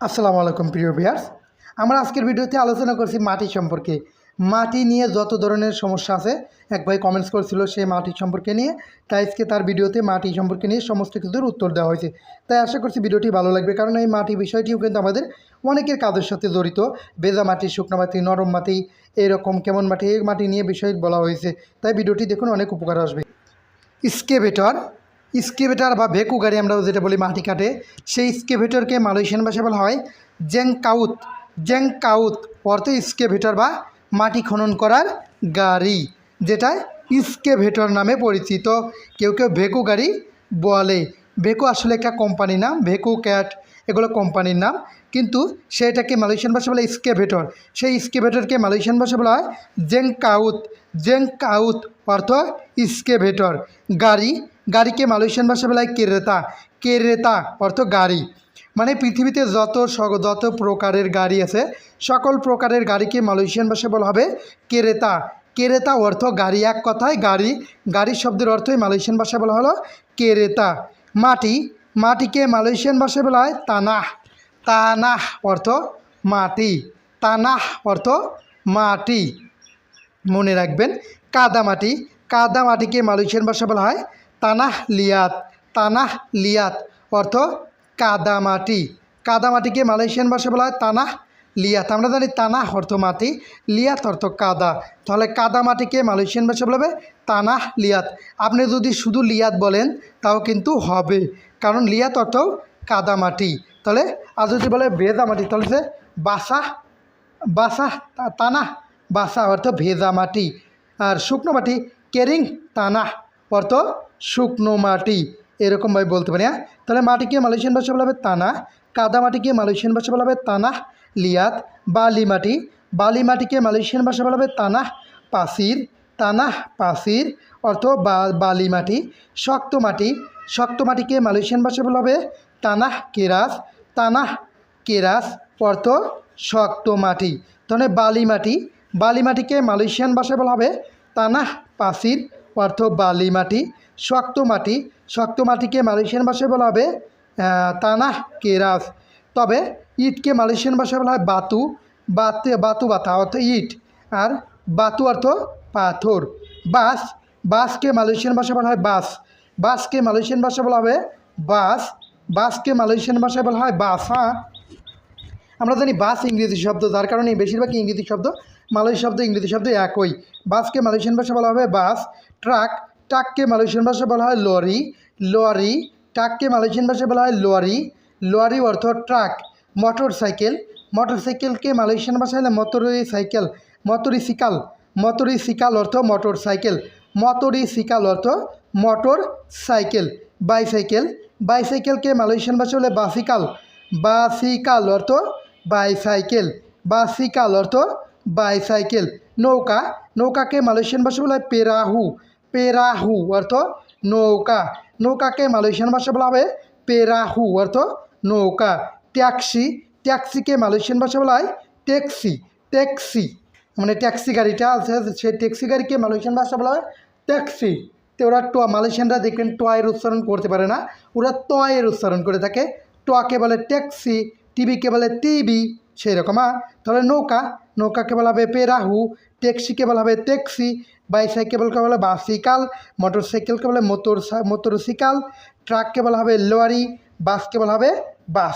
আসসালামু আলাইকুম, প্রিয় ভিয়ার্স আমরা আজকের ভিডিওতে আলোচনা করছি মাটি সম্পর্কে। মাটি নিয়ে যত ধরনের সমস্যা আছে, এক ভাই কমেন্টস করেছিল সেই মাটি সম্পর্কে নিয়ে। তাই আজকে তার ভিডিওতে মাটি সম্পর্কে নিয়ে সমস্ত কিছুর উত্তর দেওয়া হয়েছে। তাই আশা করছি ভিডিওটি ভালো লাগবে, কারণ এই মাটি বিষয়টিও কিন্তু আমাদের অনেকের কাজের সাথে জড়িত। বেজা মাটি, শুকনো মাটি, নরম মাটি, এরকম কেমন মাটি, এই মাটি নিয়ে বিষয় বলা হয়েছে। তাই ভিডিওটি দেখুন, অনেক উপকার আসবে। স্কেভেটর স্কেভেটর বা ভেকু গাড়ি আমরা যেটা বলি মাটি কাটে, সেই স্কেভেটরকে মালয়েশিয়ান ভাষায় বলা হয় জেংকাউত জেংকাউত অর্থ স্কেভেটর বা মাটি খনন করার গাড়ি, যেটা স্কেভেটর নামে পরিচিত। কেউ কেউ ভেকু গাড়ি বলে। ভেকু আসলে একটা কোম্পানির নাম, ভেকু ক্যাট এগুলো কোম্পানির নাম, কিন্তু সেটাকে মালয়েশিয়ান ভাষা বলে স্কেভেটর। সেই স্কেভেটরকে মালয়েশিয়ান ভাষা বলা হয় জেংকাউত জেংকাউত অর্থ স্কেভেটর। গাড়ি গাড়িকে মালয়েশিয়ান ভাষা বলা হয় কেরেতা। কেরেতা অর্থ গাড়ি। মানে পৃথিবীতে যত যত প্রকারের গাড়ি আছে, সকল প্রকারের গাড়িকে মালয়েশিয়ান ভাষায় বলা হবে কেরেতা। কেরেতা অর্থ গাড়ি, এক কথায় গাড়ি। গাড়ি শব্দের অর্থই মালয়েশিয়ান ভাষায় বলা হলো কেরেতা। মাটি, মাটিকে মালয়েশিয়ান ভাষায় বলা হয় তানাহ। তানাহ অর্থ মাটি। তানাহ অর্থ মাটি। মনে রাখবেন কাদামাটি কাদামাটিকে মালয়েশিয়ান ভাষা বলা হয় তানাহ লিয়াত তানাহ লিয়াত অর্থ কাদামাটি। কাদামাটিকে মালয়েশিয়ান ভাষা বলা হয় তানাহ লিয়াত। আমরা জানি তানাহ অর্থ মাটি, লিয়াত অর্থ কাদা। তাহলে কাদামাটিকে মালয়েশিয়ান ভাষা বলা হবে তানাহ লিয়াত। আপনি যদি শুধু লিয়াত বলেন, তাও কিন্তু হবে। কারণ লিয়াত অর্থ কাদামাটি। তাহলে আর যদি বলে ভেজা মাটি তাহলে সে বাসা বাসা, তা- তানা বাসা অর্থ ভেজা মাটি আর শুকনো মাটি কেরিং তানা অর্থ শুকনো মাটি, এরকমভাবে বলতে পারি হ্যাঁ? তাহলে মাটিকে মালয়েশিয়ান ভাষা বলা হবে? তানা। কাদা মাটিকে মালয়েশিয়ান ভাষা বলা হবে? তানা। লিয়াত বালি মাটি। বালি মাটিকে মালয়েশিয়ান ভাষা বলা হবে? তানা। পাসির। তানা, পাসির। অর্থ বালি মাটি। শক্ত মাটি। শক্ত মাটিকে মালয়েশিয়ান ভাষা বলা হবে? তানাহ কেরাস। তানাহ কেরাস। অর্থ শক্ত মাটি। তাহলে বালি মাটি। বালি মাটিকে মালয়েশিয়ান ভাষায় বলা হবে? তানাহ পাসির। অর্থ বালি মাটি। শক্ত মাটি, শক্ত মাটিকে মালয়েশিয়ান ভাষায় বলা হবে তানাহ কেরাস তবে ইটকে মালয়েশিয়ান ভাষায় বলা হয় বাতু, বাতে, বাতু বাতা, অর্থ ইট, আর বাতু অর্থ পাথর। বাস বাসকে মালয়েশিয়ান ভাষায় বলা হয় বাস বাসকে মালয়েশিয়ান ভাষায় বলা হবে বাস বাসকে মালয়েশিয়ান ভাষায় বলা হয় বাস হ্যাঁ? আমরা জানি বাস ইংরেজি শব্দ, যার কারণে বেশিরভাগ ইংরেজি শব্দ মালয় শব্দ ইংরেজি শব্দ একই। বাসকে মালয়েশিয়ান ভাষা বলা হবে বাস ট্রাক ট্রাককে মালয়েশিয়ান ভাষা বলা হয় লরি লরি ট্রাককে মালয়েশিয়ান ভাষায় বলা হয় লরি লরি অর্থ ট্রাক মোটর সাইকেল মোটর সাইকেলকে মালয়েশিয়ান ভাষায় হলে মটরি সাইকেল মটরি সিকাল মটরি সিকাল অর্থ মোটর সাইকেল মটরি সিকাল অর্থ মোটর সাইকেল বাইসাইকেল। বাইসাইকেলকে মালয়েশিয়ান ভাষা হলে বাসিকাল। বাসিকাল অর্থ বাইসাইকেল। বাসিকাল অর্থ বাইসাইকেল। নৌকা। নৌকাকে মালয়েশিয়ান ভাষা বলা হয় পেরাহু। পেরাহু, অর্থ নৌকা। নৌকাকে মালয়েশিয়ান ভাষা বলা হবে পেরাহু, অর্থ নৌকা। ট্যাক্সি, ট্যাক্সিকে মালয়েশিয়ান ভাষা বলা হয় ট্যাক্সি। ট্যাক্সি মানে ট্যাক্সি গাড়িটা আছে সেই ট্যাক্সি গাড়িকে মালয়েশিয়ান ভাষা বলা হয় ট্যাক্সি। তো ওরা ট মালয়েশিয়ানরা দেখবেন টয়ের উচ্চারণ করতে পারে না। ওরা টয়ের উচ্চারণ করে থাকে। টকে বলে ট্যাক্সি, টিভিকে বলে টিভি সেই রকম হ্যাঁ? তাহলে নৌকা, নৌকাকে বলা হবে পেরাহু, ট্যাক্সিকে বলা হবে ট্যাক্সি। বাইসাইকেলকে বলে বাসিকাল, মোটরসাইকেলকে বলে মোটর মোটরসাইকেল ট্রাককে বলা হবে লরি বাসকে বলা হবে বাস।